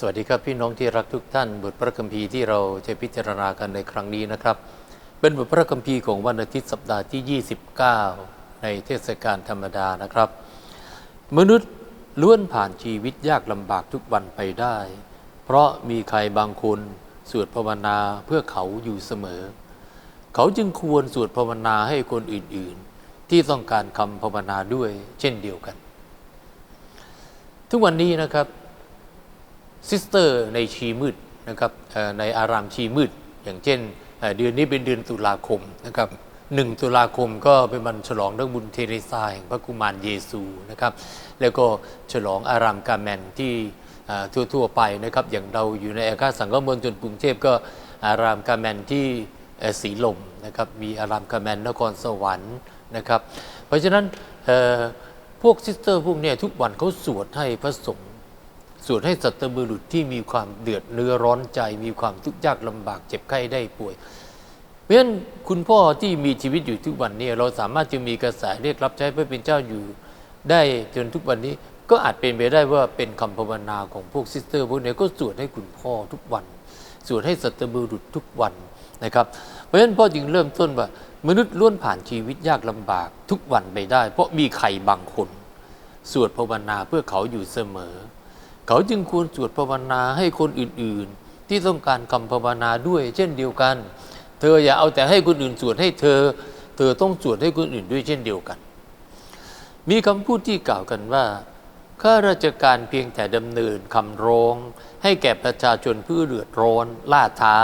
สวัสดีครับพี่น้องที่รักทุกท่านบทพระคัมภีร์ที่เราจะพิจารณากันในครั้งนี้นะครับ เป็นบทพระคัมภีร์ของวันอาทิตย์สัปดาห์ที่ 29 ในเทศกาลธรรมดานะครับ มนุษย์ล้วนผ่านชีวิตยากลำบากทุกวันไปได้ เพราะมีใครบางคนสวดภาวนาเพื่อเขาอยู่เสมอ เขาจึงควรสวดภาวนาให้คนอื่นๆ ที่ต้องการคำภาวนาด้วยเช่นเดียวกัน ทุกวันนี้นะครับ ซิสเตอร์ในชีมืดนะครับในอารามชีมืด อย่างเช่น เดือนนี้เป็นเดือนตุลาคมนะครับหนึ่งตุลาคมก็เป็นวันฉลองเรื่องบุญเทเรซาแห่งพระกุมารเยซูนะครับแล้วก็ฉลองอารามกาแมนที่เอ่อทั่วๆไปนะครับอย่างเราอยู่ในอาคาสังฆมณฑลกรุงเทพก็อารามกาแมนที่สีลมนะครับมีอารามกาแมนนครสวรรค์นะครับ เพราะฉะนั้นพวกซิสเตอร์พวกนี้ทุกวันเขาสวดให้พระสงฆ์ สวดให้สัตบุรุษที่มีความเดือดเนื้อร้อนใจ มีความทุกข์ยากลำบากเจ็บไข้ได้ป่วยเพราะฉะนั้นคุณพ่อที่มีชีวิตอยู่ทุกวันนี้ เราสามารถจะมีกระแสเรียกรับใช้พระเป็นเจ้าอยู่ ได้จนทุกวันนี้ก็อาจเป็นไปได้ว่าเป็นคำภาวนาของพวกซิสเตอร์พวกนี้ก็สวดให้คุณพ่อทุกวัน สวดให้สัตบุรุษทุกวันนะครับ เพราะฉะนั้นพ่อจึงเริ่มต้นว่ามนุษย์ล้วนผ่านชีวิตยากลำบากทุกวันไปได้ เพราะมีใครบางคน สวดภาวนาเพื่อเขาอยู่เสมอ เขาจึงควรสวดภาวนาให้คนอื่นๆ ที่ต้องการคำภาวนาด้วย เช่นเดียวกัน เธออย่าเอาแต่ให้คนอื่นสวดให้เธอ เธอต้องสวดให้คนอื่นด้วยเช่นเดียวกัน มีคำพูดที่กล่าวกันว่าข้าราชการเพียงแต่ดำเนินคำร้อง ให้แก่ประชาชนผู้เดือดร้อนล่าท้า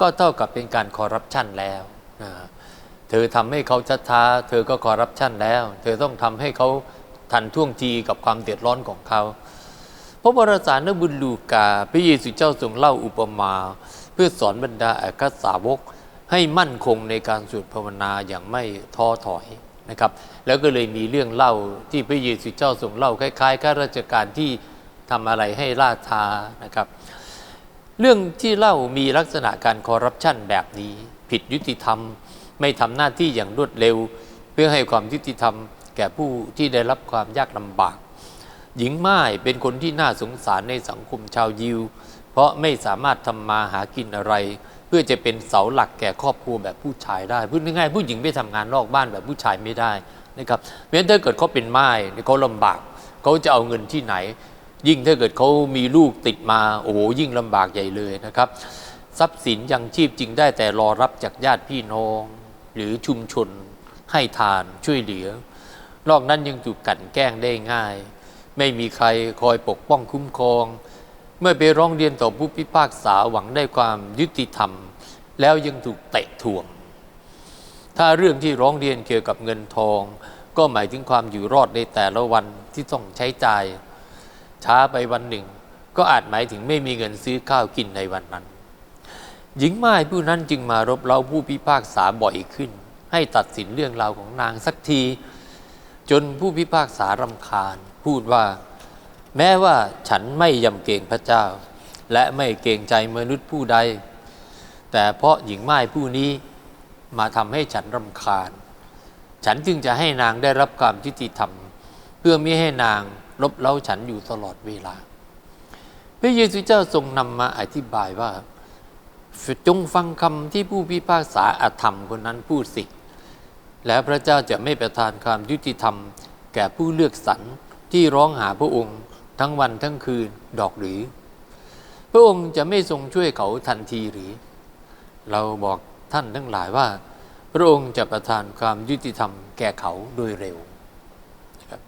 ก็เท่ากับเป็นการคอร์รัปชันแล้วนะเธอทำให้เขาชัดช้า เธอก็คอร์รัปชันแล้ว เธอต้องทำให้เขาทันท่วงทีกับความเดือดร้อนของเขา พระวรสารนบุญลูกา พระเยซูเจ้าทรงเล่าอุปมา เพื่อสอนบรรดาอัครสาวกให้มั่นคงในการสวดภาวนาอย่างไม่ท้อถอยนะครับ แล้วก็เลยมีเรื่องเล่าที่พระเยซูเจ้าทรงเล่าคล้ายๆข้าราชการที่ทำอะไรให้ล่าท้านะครับ เรื่องที่เล่ามีลักษณะการคอร์รัปชันแบบนี้ ผิดยุติธรรม ไม่ทำหน้าที่อย่างรวดเร็ว เพื่อให้ความยุติธรรม แก่ผู้ที่ได้รับความยากลำบาก หญิงม่ายเป็นคนที่น่าสงสารในสังคมชาวยิว เพราะไม่สามารถทำมาหากินอะไร เพื่อจะเป็นเสาหลักแก่ครอบครัวแบบผู้ชายได้พูดง่ายๆผู้หญิงไม่ทำงานนอกบ้านแบบผู้ชายไม่ได้นะครับเพราะฉะนั้นถ้าเกิดเขาเป็นม่ายเขาลำบากเขาจะเอาเงินที่ไหน ยิ่งถ้าเกิดเขามีลูกติดมาโอ้โหยิ่งลำบากใหญ่เลยนะครับ ทรัพย์สินยังชีพจริงได้แต่รอรับจากญาติพี่น้อง หรือชุมชนให้ทานช่วยเหลือนอกนั้นยังถูกกันแกล้งได้ง่าย ไม่มีใครคอยปกป้องคุ้มครอง เมื่อไปร้องเรียนต่อผู้พิพากษาหวังได้ความยุติธรรม แล้วยังถูกเตะถ่วง ถ้าเรื่องที่ร้องเรียนเกี่ยวกับเงินทอง ก็หมายถึงความอยู่รอดในแต่ละวันที่ต้องใช้จ่าย ช้าไปวันหนึ่ง ก็อาจหมายถึงไม่มีเงินซื้อข้าวกินในวันนั้น หญิงม่ายผู้นั้นจึงมารบเร้าผู้พิพากษาบ่อยขึ้น ให้ตัดสินเรื่องราวของนางสักที จนผู้พิพากษารำคาญ พูดว่า แม้ว่าฉันไม่ยำเกรงพระเจ้า และไม่เกรงใจมนุษย์ผู้ใด แต่เพราะหญิงไม่ายผู้นี้มาทำให้ฉันรำคาญ ฉันจึงจะให้นางได้รับความยุติธรรม เพื่อไม่ให้นางลบเล้าฉันอยู่ตลอดเวลา พระเยซูเจ้าทรงนำมาอธิบายว่าจงฟังคำที่ผู้พิพากษาอาธรรมคนนั้นพูดสิ แล้วพระเจ้าจะไม่ประทานความยุติธรรม แก่ผู้เลือกสรร ที่ร้องหาพระองค์ทั้งวันทั้งคืนดอกหรือ พระองค์จะไม่ทรงช่วยเขาทันทีหรือ เราบอกท่านทั้งหลายว่า พระองค์จะประทานความยุติธรรมแก่เขาโดยเร็วนะครับ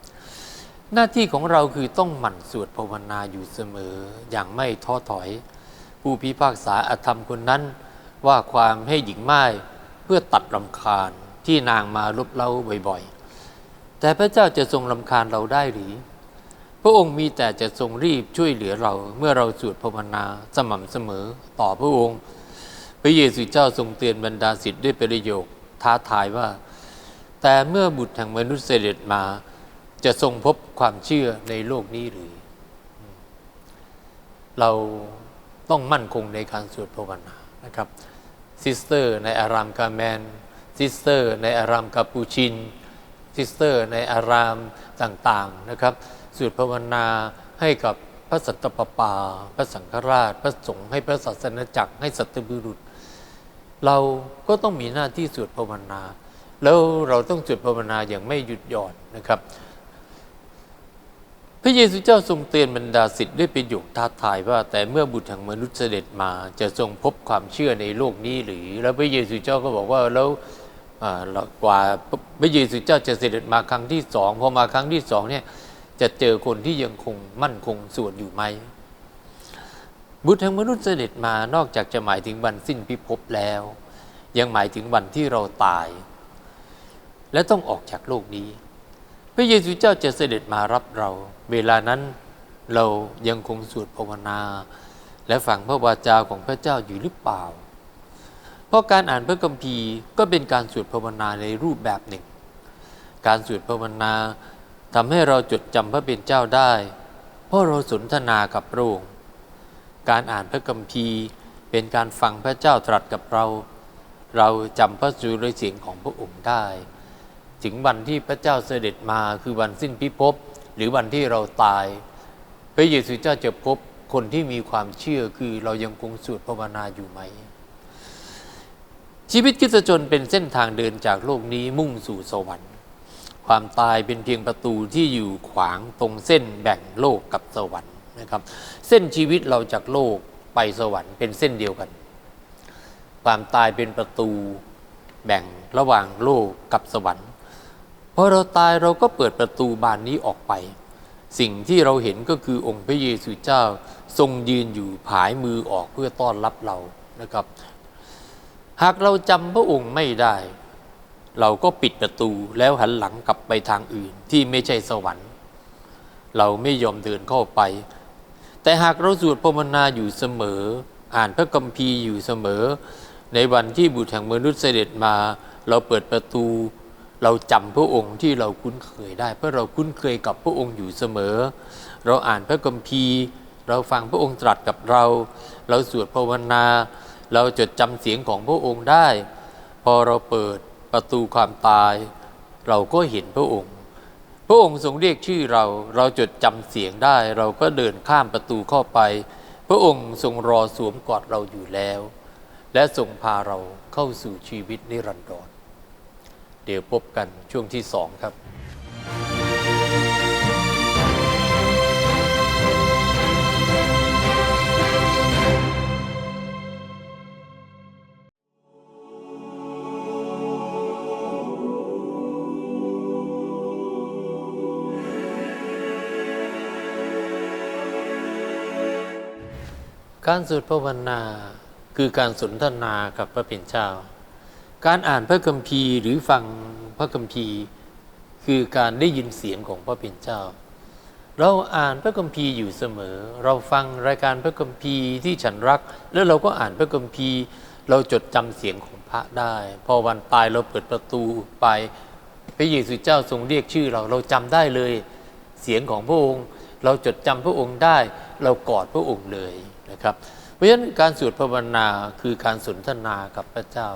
หน้าที่ของเราคือต้องหมั่นสวดภาวนาอยู่เสมอ อย่างไม่ท้อถอย ผู้พิพากษาอธรรมคนนั้น ว่าความให้หญิงไม้เพื่อตัดรำคาญที่นางมาลบเล้าบ่อยๆ แต่พระเจ้าจะทรงรำคาญเราได้หรือ พระองค์มีแต่จะทรงรีบช่วยเหลือเราเมื่อเราสวดภาวนาสม่ำเสมอต่อพระองค์ พระเยซูเจ้าทรงเตือนบรรดาศิษย์ด้วยประโยคท้าทายว่า แต่เมื่อบุตรแห่งมนุษย์เสด็จมาจะทรงพบความเชื่อในโลกนี้หรือ เราต้องมั่นคงในการสวดภาวนานะครับซิสเตอร์ในอารามกาแมนซิสเตอร์ในอารามกาปูชิน ซิสเตอร์ ในอารามต่างๆนะครับสวดภาวนาให้กับพระสันตปาปา พระสังฆราช พระสงฆ์ให้พระศาสนจักรให้สัตบุรุษ เราก็ต้องมีหน้าที่สวดภาวนา แล้วเราต้องสวดภาวนาอย่างไม่หยุดหย่อนนะครับ พระเยซูเจ้าทรงเตือนบรรดาสิทธิ์ด้วยประโยคท้าทายว่า แต่เมื่อบุตรแห่งมนุษย์เสด็จมาจะทรงพบความเชื่อในโลกนี้หรือ แล้วพระเยซูเจ้าก็บอกว่าแล้ว กว่าพระเยซูเจ้าจะเสด็จมาครั้งที่สองพอมาครั้งที่สองเนี่ยจะเจอคนที่ยังคงมั่นคงสวดอยู่ไหมบุตรแห่งมนุษย์เสด็จมานอกจากจะหมายถึงวันสิ้นพิภพแล้ว ยังหมายถึงวันที่เราตาย และต้องออกจากโลกนี้ พระเยซูเจ้าจะเสด็จมารับเรา เวลานั้นเรายังคงสวดภาวนา และฟังพระวาจาของพระเจ้าอยู่หรือเปล่า เพราะการอ่านพระคัมภีร์ก็เป็นการสวดภาวนาในรูปแบบหนึ่ง การสวดภาวนาทำให้เราจดจำพระเป็นเจ้าได้ เพราะเราสนทนากับพระองค์การอ่านพระคัมภีร์เป็นการฟังพระเจ้าตรัสกับเรา เราจำพระสุรเสียงของพระองค์ได้ ถึงวันที่พระเจ้าเสด็จมาคือวันสิ้นพิภพหรือวันที่เราตาย พระเยซูเจ้าจะพบคนที่มีความเชื่อคือเรายังคงสวดภาวนาอยู่ไหม ชีวิตคริสตชนเป็นเส้นทางเดินจากโลกนี้มุ่งสู่สวรรค์ ความตายเป็นเพียงประตูที่อยู่ขวางตรงเส้นแบ่งโลกกับสวรรค์นะครับ เส้นชีวิตเราจากโลกไปสวรรค์เป็นเส้นเดียวกัน ความตายเป็นประตูแบ่งระหว่างโลกกับสวรรค์พอเราตายเราก็เปิดประตูบานนี้ออกไป สิ่งที่เราเห็นก็คือองค์พระเยซูเจ้าทรงยืนอยู่ผายมือออกเพื่อต้อนรับเรานะครับ หากเราจำพระองค์ไม่ได้ เราก็ปิดประตูแล้วหันหลังกลับไปทางอื่นที่ไม่ใช่สวรรค์ เราไม่ยอมเดินเข้าไป แต่หากเราสวดภาวนาอยู่เสมอ อ่านพระคัมภีร์อยู่เสมอ ในวันที่บุตรแห่งมนุษย์เสด็จมา เราเปิดประตู เราจำพระองค์ที่เราคุ้นเคยได้ เพราะเราคุ้นเคยกับพระองค์อยู่เสมอ เราอ่านพระคัมภีร์ เราฟังพระองค์ตรัสกับเรา เราสวดภาวนา เราจดจำเสียงของพระองค์ได้ พอเราเปิดประตูความตาย เราก็เห็นพระองค์ พระองค์ทรงเรียกชื่อเรา เราจดจำเสียงได้ เราก็เดินข้ามประตูเข้าไป พระองค์ทรงรอสวมกอดเราอยู่แล้ว และทรงพาเราเข้าสู่ชีวิตนิรันดรเดี๋ยวพบกันช่วงที่สองครับ การสวดภาวนาคือการสนทนากับพระเป็นเจ้า การอ่านพระคัมภีร์หรือฟังพระคัมภีร์ คือการได้ยินเสียงของพระเป็นเจ้า เราอ่านพระคัมภีร์อยู่เสมอ เราฟังรายการพระคัมภีร์ที่ฉันรัก แล้วเราก็อ่านพระคัมภีร์ เราจดจำเสียงของพระได้ พอวันตายเราเปิดประตูไปพระเยซูเจ้าทรงเรียกชื่อเราเราจำได้เลย เสียงของพระองค์ เราจดจำพระองค์ได้ เรากอดพระองค์เลย นะครับ เพราะฉะนั้นการสวดภาวนาคือการสนทนากับพระเจ้า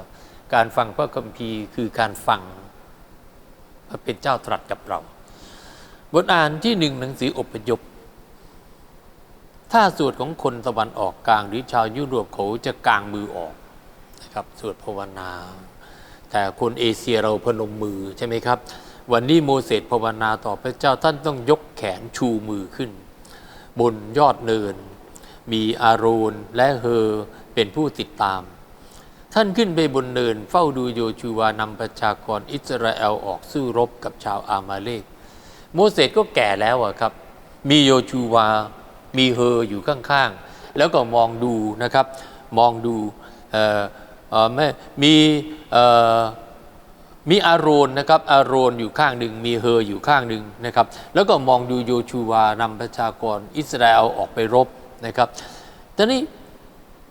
การฟังพระคัมภีร์คือการฟังพระเป็นเจ้าตรัสกับเรา บทอ่านที่หนึ่งหนังสืออพยพถ้าสวดของคนตะวันออกกลางหรือชาวยุโรปเขาจะกางมือออกนะครับสวดภาวนา แต่คนเอเชียเราพนมมือใช่ไหมครับ วันนี้โมเสสภาวนาต่อพระเจ้าท่านต้องยกแขนชูมือขึ้น บนยอดเนิน มีอาโรนและเฮอเป็นผู้ติดตาม ท่านขึ้นไปบนเนินเฝ้าดูโยชูวานำประชากรอิสราเอลออกสู้รบกับชาวอามาเลกโมเสสก็แก่แล้วอะครับ มีโยชูวา มีเฮออยู่ข้างๆ แล้วก็มองดูนะครับ มองดูไม่มีมีอาโรนนะครับอาโรนอยู่ข้างหนึ่งมีเฮออยู่ข้างหนึ่งนะครับ แล้วก็มองดูโยชูวานำประชากรอิสราเอลออกไปรบ นะครับตอนนี้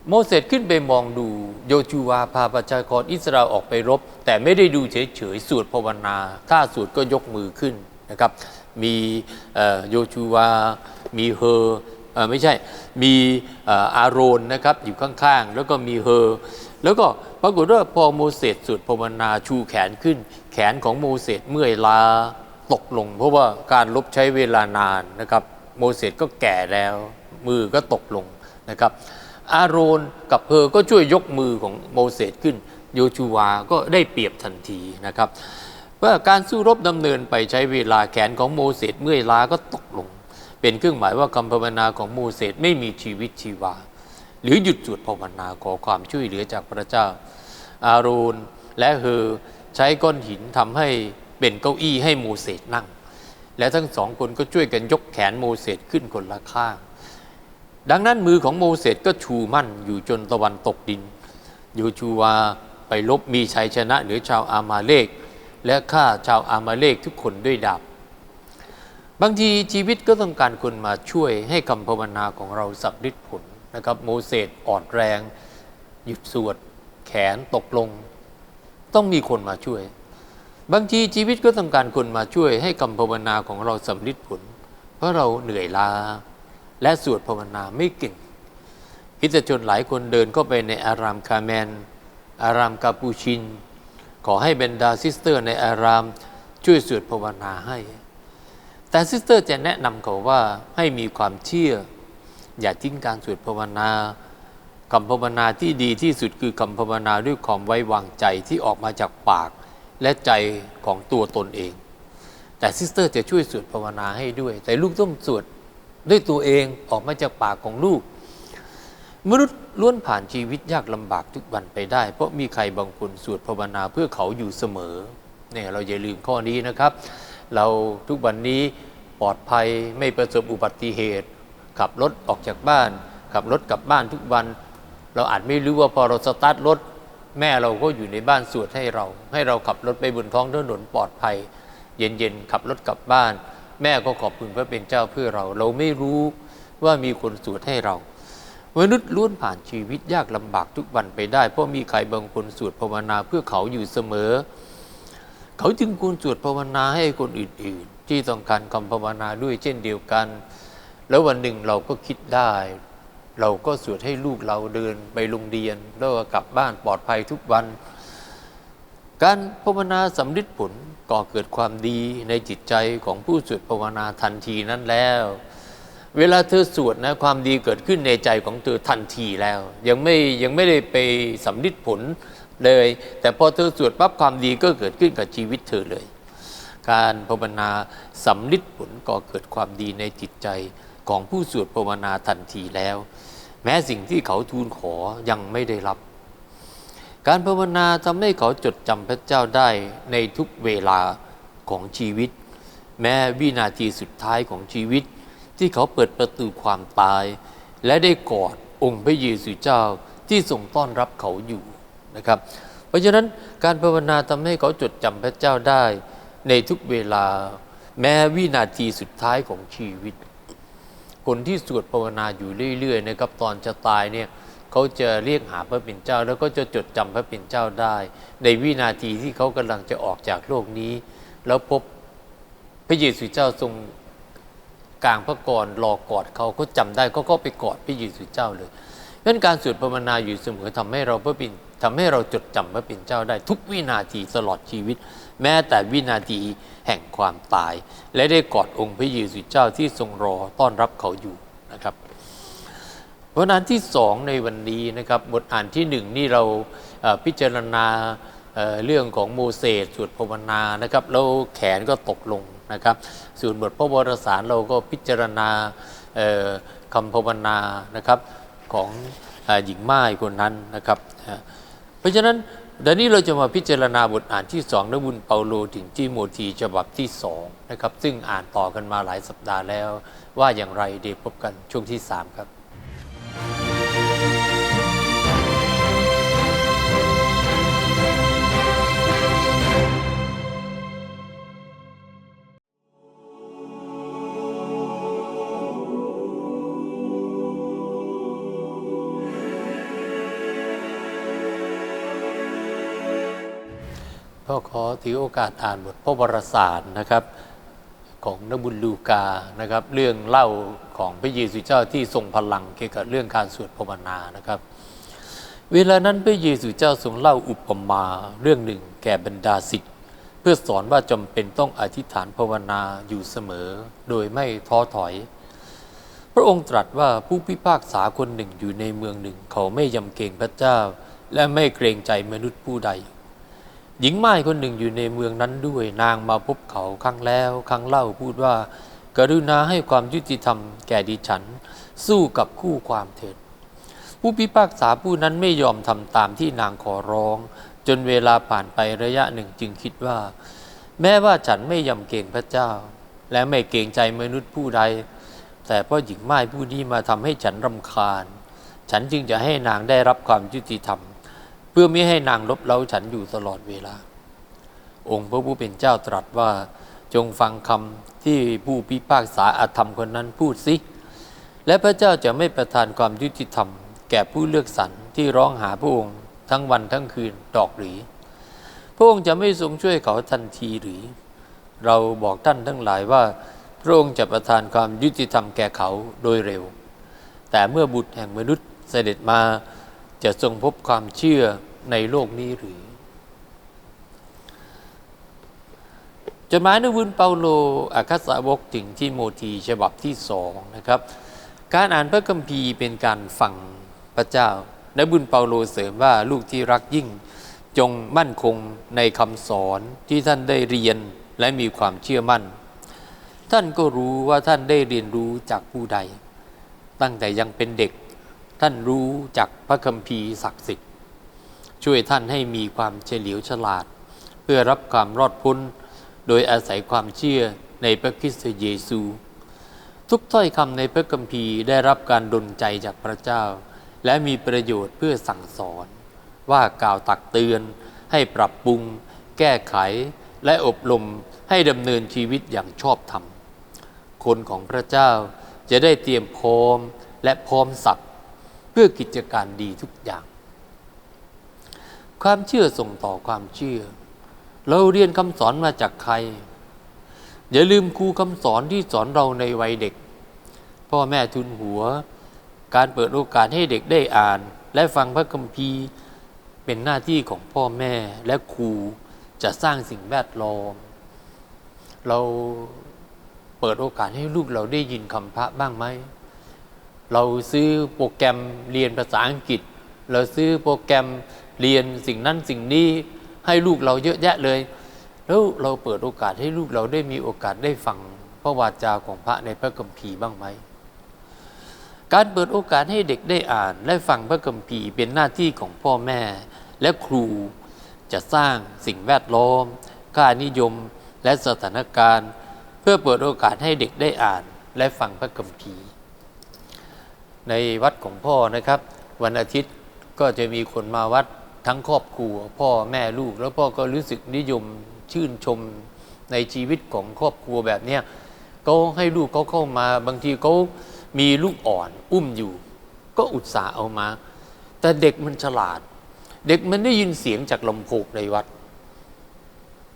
โมเสสขึ้นไปมองดูโยชูวาพาประชากรอิสราเอลออกไปรบ แต่ไม่ได้ดูเฉยๆสวดภาวนา ถ้าสวดก็ยกมือขึ้นนะครับ มีโยชูวา มีเฮอไม่ใช่ มีอ่ออาโรนนะครับอยู่ข้างๆ แล้วก็มีเฮอแล้วก็ปรากฏว่าพอโมเสสสวดภาวนาชูแขนขึ้น แขนของโมเสสเมื่อยล้าตกลง เพราะว่าการลบใช้เวลานานนะครับ โมเสสก็แก่แล้ว มือก็ตกลงนะครับ อาโรนกับเพอก็ช่วยยกมือของโมเสสขึ้น โยชูวาก็ได้เปรียบทันทีนะครับว่าการสู้รบดำเนินไปใช้เวลาแขนของโมเสสเมื่อยล้าก็ตกลง เป็นเครื่องหมายว่าคำภาวนาของโมเสสไม่มีชีวิตชีวา หรือหยุดสวดภาวนาขอความช่วยเหลือจากพระเจ้า อาโรนและเฮอใช้ก้อนหินทำให้เป็นเก้าอี้ให้โมเสสนั่ง และทั้งสองคนก็ช่วยกันยกแขนโมเสสขึ้นคนละข้าง ดังนั้นมือของโมเสสก็ชูมั่นอยู่จนตะวันตกดินโยชูวาไปลบมีชัยชนะเหนือชาวอามาเลก และฆ่าชาวอามาเลกทุกคนด้วยดาบบางทีชีวิตก็ต้องการคนมาช่วยให้คำภาวนาของเราสับฤทธิ์ผลนะครับ โมเสสอ่อนแรง หยุดสวด แขนตกลง ต้องมีคนมาช่วย บางทีชีวิตก็ต้องการคนมาช่วยให้คำภาวนาของเราสำลิดผล เพราะเราเหนื่อยล้า และสวดภาวนาไม่เก่งคริสตชนหลายคนเดินเข้าไปในอารามคาแมน อารามกาปูชิน ขอให้เบนดาซิสเตอร์ในอารามช่วยสวดภาวนาให้ แต่ซิสเตอร์จะแนะนำเขาว่าให้มีความเชื่อ อย่าทิ้งการสวดภาวนาคำภาวนาที่ดีที่สุดคือคำภาวนาด้วยความไว้วางใจที่ออกมาจากปาก และใจของตัวตนเอง แต่ซิสเตอร์จะช่วยสวดภาวนาให้ด้วย แต่ลูกต้องสวด ด้วยตัวเองออกมาจากปากของลูก มนุษย์ล้วนผ่านชีวิตยากลำบากทุกวันไปได้ เพราะมีใครบางคนสวดภาวนาเพื่อเขาอยู่เสมอเนี่ยเราอย่าลืมข้อนี้นะครับ เราทุกวันนี้ปลอดภัยไม่ประสบอุบัติเหตุ ขับรถออกจากบ้าน ขับรถกลับบ้านทุกวัน เราอาจไม่รู้ว่าพอเราสตาร์ทรถแม่เราก็อยู่ในบ้านสวดให้เรา ให้เราขับรถไปบนท้องถนนปลอดภัย เย็นๆขับรถกลับบ้าน แม่ก็ขอบคุณพระเป็นเจ้าเพื่อเรา เราไม่รู้ว่ามีคนสวดให้เรามนุษย์ล้วนผ่านชีวิตยากลำบากทุกวันไปได้ เพราะมีใครบางคนสวดภาวนาเพื่อเขาอยู่เสมอ เขาจึงควรสวดภาวนาให้คนอื่น ๆ ที่ต้องการคำภาวนาด้วยเช่นเดียวกัน แล้ววันหนึ่งเราก็คิดได้ เราก็สวดให้ลูกเราเดินไปโรงเรียนแล้วก็กลับบ้านปลอดภัยทุกวัน การภาวนาสำลิดผลก่อเกิดความดีในจิตใจของผู้สวดภาวนาทันทีนั้นแล้ว เวลาเธอสวดนะความดีเกิดขึ้นในใจของเธอทันทีแล้ว ยังไม่ยังไม่ได้ไปสำลิดผลเลย แต่พอเธอสวดปั๊บความดีก็เกิดขึ้นกับชีวิตเธอเลย การภาวนาสำลิดผลก่อเกิดความดีในจิตใจของผู้สวดภาวนาทันทีแล้ว แม้สิ่งที่เขาทูลขอยังไม่ได้รับ การภาวนาทำให้เขาจดจำพระเจ้าได้ในทุกเวลาของชีวิต แม้วินาทีสุดท้ายของชีวิต ที่เขาเปิดประตูความตาย และได้กอดองค์พระเยซูเจ้าที่ทรงต้อนรับเขาอยู่นะครับ เพราะฉะนั้นการภาวนาทำให้เขาจดจำพระเจ้าได้ในทุกเวลา แม้วินาทีสุดท้ายของชีวิต คนที่สวดภาวนาอยู่เรื่อยๆนะครับตอนจะตายเนี่ย เขาจะเรียกหาพระเป็นเจ้า แล้วก็จะจดจำพระเป็นเจ้าได้ ในวินาทีที่เขากำลังจะออกจากโลกนี้ แล้วพบพระเยซูเจ้าทรงกลางพระกรรอกอดเขาเขาจำได้เขาก็ไปกอดพระเยซูเจ้าเลยเพราะการสวดภาวนาอยู่เสมอทำให้เราพระเป็นทำให้เราจดจำพระเป็นเจ้าได้ทุกวินาทีตลอดชีวิต แม้แต่วินาทีแห่งความตาย และได้กอดองค์พระเยซูเจ้าที่ทรงรอต้อนรับเขาอยู่ บบทอ่านที่สองในวันนี้นะครับบทอ่านที่หนึ่งนี่เราพิจารณาเรื่องของโมเสสสวดภาวนานะครับแล้วแขนก็ตกลงนะครับส่วนบทพระวรสารเราก็พิจารณาคำภาวนานะครับของอหญิงไม้คนนั้นนะครับ เพราะฉะนั้นเดี๋ยวนี้เราจะมาพิจารณาบทอ่านที่สองนบุญเปาโลถึงที่โมธีฉบับที่สองนะครับซึ่งอ่านต่อกันมาหลายสัปดาห์แล้ว ว่าอย่างไรเดี๋ยวพบกันช่วงที่สามครับ ก็ขอถือโอกาสอ่านบทพระวรสารนะครับของนบุญลูกานะครับ เรื่องเล่าของพระเยซูเจ้าที่ทรงพลังเกี่ยวกับเรื่องการสวดภาวนานะครับ เวลานั้นพระเยซูเจ้าทรงเล่าอุปมาเรื่องหนึ่งแก่บรรดาศิษย์เพื่อสอนว่าจำเป็นต้องอธิษฐานภาวนาอยู่เสมอ โดยไม่ท้อถอย พระองค์ตรัสว่าผู้พิพากษาคนหนึ่งอยู่ในเมืองหนึ่ง เขาไม่ยำเกรงพระเจ้า และไม่เกรงใจมนุษย์ผู้ใด หญิงไม้คนหนึ่งอยู่ในเมืองนั้นด้วยนางมาพบเขาครั้งแล้วครั้งเล่าพูดว่า กรุณาให้ความยุติธรรมแก่ดิฉัน สู้กับคู่ความเถิด ผู้พิพากษาผู้นั้นไม่ยอมทำตามที่นางขอร้อง จนเวลาผ่านไประยะหนึ่งจึงคิดว่า แม้ว่าฉันไม่ยำเกรงพระเจ้า และไม่เกรงใจมนุษย์ผู้ใด แต่เพราะหญิงไม้ผู้นี้มาทำให้ฉันรำคาญ ฉันจึงจะให้นางได้รับความยุติธรรม เพื่อไม่ให้นางลบเล้าฉันอยู่ตลอดเวลา องค์พระผู้เป็นเจ้าตรัสว่าจงฟังคำที่ผู้พิพากษาอาธรรมคนนั้นพูดสิ และพระเจ้าจะไม่ประทานความยุติธรรม แก่ผู้เลือกสรรที่ร้องหาพระองค์ทั้งวันทั้งคืนดอกหรือพระองค์จะไม่ทรงช่วยเขาทันทีหรือ เราบอกท่านทั้งหลายว่า พระองค์จะประทานความยุติธรรมแก่เขาโดยเร็ว แต่เมื่อบุตรแห่งมนุษย์เสด็จมา จะทรงพบความเชื่อในโลกนี้หรือ จดหมายนวุนเปาโลอาคาสาวกถึงที่โมธีฉบับที่สองนะครับ การอ่านพระคัมภีร์เป็นการฟังพระเจ้านบุญเปาโลเสริมว่าลูกที่รักยิ่ง จงมั่นคงในคำสอนที่ท่านได้เรียนและมีความเชื่อมั่น ท่านก็รู้ว่าท่านได้เรียนรู้จากผู้ใด ตั้งแต่ยังเป็นเด็ก ท่านรู้จากพระคัมภีร์ศักดิ์สิทธิ์ ช่วยท่านให้มีความเฉลียวฉลาด เพื่อรับความรอดพ้น โดยอาศัยความเชื่อในพระคริสต์เยซู ทุกถ้อยคำในพระคัมภีร์ได้รับการดลใจจากพระเจ้า และมีประโยชน์เพื่อสั่งสอน ว่ากล่าวตักเตือน ให้ปรับปรุง แก้ไข และอบรมให้ดำเนินชีวิตอย่างชอบธรรม คนของพระเจ้าจะได้เตรียมพร้อมและพร้อมสับ เพื่อกิจการดีทุกอย่าง ความเชื่อส่งต่อความเชื่อ เราเรียนคำสอนมาจากใคร อย่าลืมครูคำสอนที่สอนเราในวัยเด็ก พ่อแม่ทุนหัว การเปิดโอกาสให้เด็กได้อ่าน และฟังพระคัมภีร์เป็นหน้าที่ของพ่อแม่และครูจะสร้างสิ่งแวดล้อม เราเปิดโอกาสให้ลูกเราได้ยินคำพระบ้างไหม เราซื้อโปรแกรมเรียนภาษาอังกฤษ เราซื้อโปรแกรมเรียนสิ่งนั้นสิ่งนี้ให้ลูกเราเยอะแยะเลย แล้วเราเปิดโอกาสให้ลูกเราได้มีโอกาสได้ฟังพระวาจาของพระในพระคัมภีร์บ้างไหม การเปิดโอกาสให้เด็กได้อ่านและฟังพระคัมภีร์เป็นหน้าที่ของพ่อแม่และครูจะสร้างสิ่งแวดล้อมค่านิยมและสถานการณ์ เพื่อเปิดโอกาสให้เด็กได้อ่านและฟังพระคัมภีร์ ในวัดของพ่อนะครับ วันอาทิตย์ก็จะมีคนมาวัดทั้งครอบครัว พ่อแม่ลูก แล้วพ่อก็รู้สึกนิยมชื่นชมในชีวิตของครอบครัวแบบเนี้ยก็ให้ลูกเขาเข้ามาบางทีเขามีลูกอ่อนอุ้มอยู่ ก็อุตส่าห์เอามา แต่เด็กมันฉลาด เด็กมันได้ยินเสียงจากลำโพงในวัด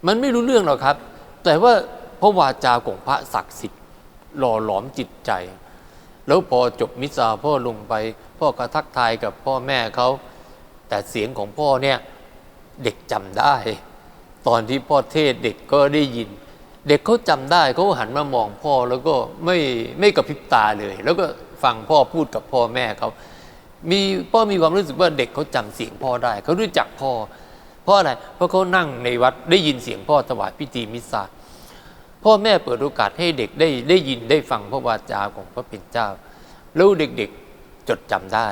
มันไม่รู้เรื่องหรอกครับ แต่ว่าพระวาจาของพระศักดิ์สิทธิ์หล่อหลอมจิตใจ แล้วพอจบมิสซาพ่อลงไป พ่อก็ทักทายกับพ่อแม่เขาแต่เสียงของพ่อเนี่ยเด็กจำได้ ตอนที่พ่อเทศเด็กก็ได้ยิน เด็กเขาจำได้เขาหันมามองพ่อแล้วก็ไม่ไม่กระพริบตาเลย แล้วก็ฟังพ่อพูดกับพ่อแม่เขามีพ่อมีความรู้สึกว่าเด็กเขาจำเสียงพ่อได้เขารู้จักพ่อเพราะอะไรเพราะเขานั่งในวัดได้ยินเสียงพ่อถวายพิธีมิสซา พ่อแม่เปิดโอกาสให้เด็กได้ได้ยินได้ฟังพระวาจาของพระเป็นเจ้า แล้วเด็กๆจดจำได้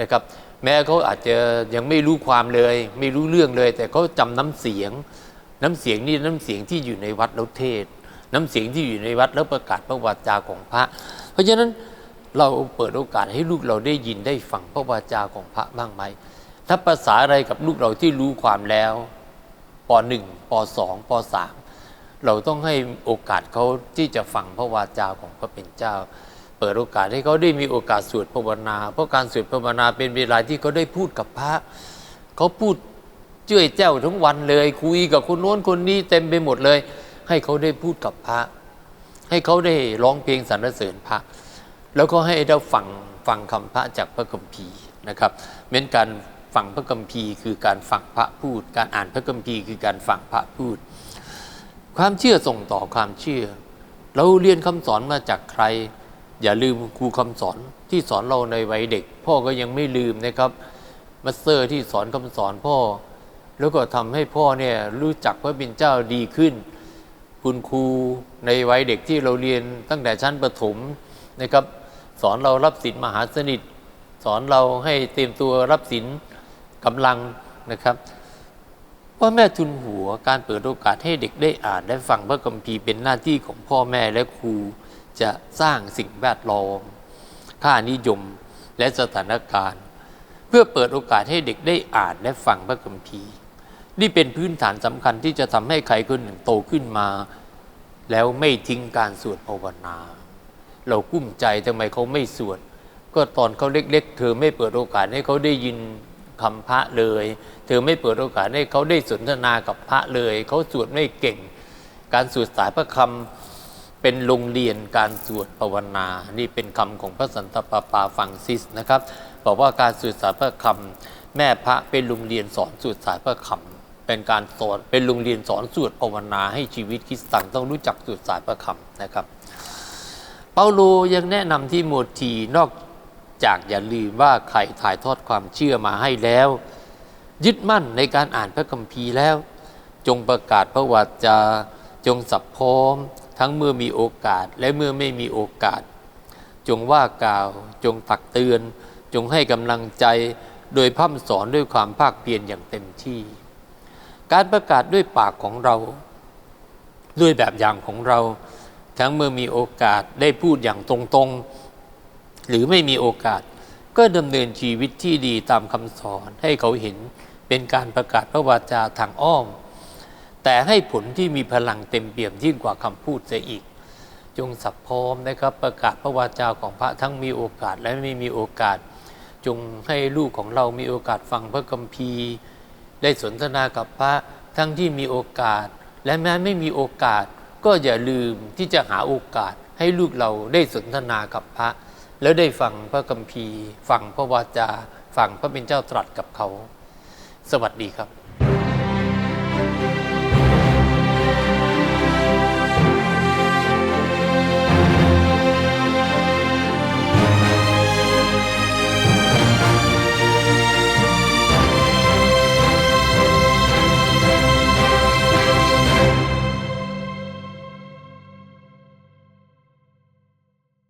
นะครับ แม้เขาอาจจะยังไม่รู้ความเลย ไม่รู้เรื่องเลย แต่เขาจำน้ำเสียง น้ำเสียงนี่น้ำเสียงที่อยู่ในวัดแล้วเทศ น้ำเสียงที่อยู่ในวัดแล้วประกาศพระวาจาของพระ เพราะฉะนั้นเราเปิดโอกาสให้ลูกเราได้ยินได้ฟังพระวาจาของพระบ้างไหม ถ้าภาษาอะไรกับลูกเราที่รู้ความแล้วปหนึ่งปสองปสาม เราต้องให้โอกาสเขาที่จะฟังพระวาจาของพระเป็นเจ้า เปิดโอกาสให้เขาได้มีโอกาสสวดภาวนา เพราะการสวดภาวนาเป็นเวลาที่เขาได้พูดกับพระเขาพูดเจ้ยแจ้วทั้งวันเลย คุยกับคนโน้นคนนี้เต็มไปหมดเลย ให้เขาได้พูดกับพระ ให้เขาได้ร้องเพลงสรรเสริญพระ แล้วก็ให้ได้ฟังฟังคำพระจากพระคัมภีร์นะครับเม้นการฟังพระคัมภีร์ คือการฟังพระพูด การอ่านพระคัมภีร์คือการฟังพระพูด ความเชื่อส่งต่อความเชื่อ เราเรียนคำสอนมาจากใคร อย่าลืมครูคำสอนที่สอนเราในวัยเด็ก พ่อก็ยังไม่ลืมนะครับมาสเตอร์ที่สอนคำสอนพ่อ แล้วก็ทำให้พ่อเนี่ยรู้จักพระเป็นเจ้าดีขึ้น คุณครูในวัยเด็กที่เราเรียนตั้งแต่ชั้นประถมนะครับ สอนเรารับศีลมหาสนิท สอนเราให้เตรียมตัวรับศีลกำลังนะครับ พ่อแม่ทุนหัวการเปิดโอกาสให้เด็กได้อ่านได้ฟังพระคัมภีร์เป็นหน้าที่ของพ่อแม่และครูจะสร้างสิ่งแวดล้อม ค่านิยมและสถานการณ์ เพื่อเปิดโอกาสให้เด็กได้อ่านและฟังพระคัมภีร์ นี่เป็นพื้นฐานสำคัญที่จะทำให้ใครคนหนึ่งโตขึ้นมา แล้วไม่ทิ้งการสวดภาวนา เรากุ้มใจทำไมเขาไม่สวด ก็ตอนเขาเล็ก ๆ เธอไม่เปิดโอกาสให้เขาได้ยิน คำพระเลย เธอไม่เปิดโอกาสให้เขาได้สนทนากับพระเลย เขาสวดไม่เก่ง การสวดสายพระคำเป็นโรงเรียนการสวดภาวนา นี่เป็นคำของพระสันตะปาปาฟังซิสนะครับ บอกว่าการสวดสายพระคำแม่พระเป็นโรงเรียนสอนสวดสายพระคำเป็นการสอนเป็นโรงเรียนสอนสวดภาวนา ให้ชีวิตคริสตังต้องรู้จักสวดสายพระคำนะครับ เปาโลยังแนะนำที่โมทีนอก จากอย่าลืมว่าใครถ่ายทอดความเชื่อมาให้แล้ว ยึดมั่นในการอ่านพระคัมภีร์แล้ว จงประกาศพระวาจาจงสับพร้อม ทั้งเมื่อมีโอกาสและเมื่อไม่มีโอกาส จงว่ากล่าว จงตักเตือน จงให้กำลังใจโดยพร่ำสอนด้วยความภาคเพียรอย่างเต็มที่ การประกาศด้วยปากของเรา ด้วยแบบอย่างของเรา ทั้งเมื่อมีโอกาสได้พูดอย่างตรงๆ หรือไม่มีโอกาส ก็ดำเนินชีวิตที่ดีตามคำสอนให้เขาเห็นเป็นการประกาศพระวาจาทางอ้อม แต่ให้ผลที่มีพลังเต็มเปี่ยมยิ่งกว่าคำพูดเสียอีก จงสับพร้อมนะครับ ประกาศพระวาจาของพระทั้งมีโอกาสและไม่มีโอกาส จงให้ลูกของเรามีโอกาสฟังพระคัมภีร์ ได้สนทนากับพระทั้งที่มีโอกาส และแม้ไม่มีโอกาส ก็อย่าลืมที่จะหาโอกาสให้ลูกเราได้สนทนากับพระ แล้วได้ฟังพระคัมภีร์ฟังพระวาจาฟังพระเป็นเจ้าตรัสกับเขา สวัสดีครับ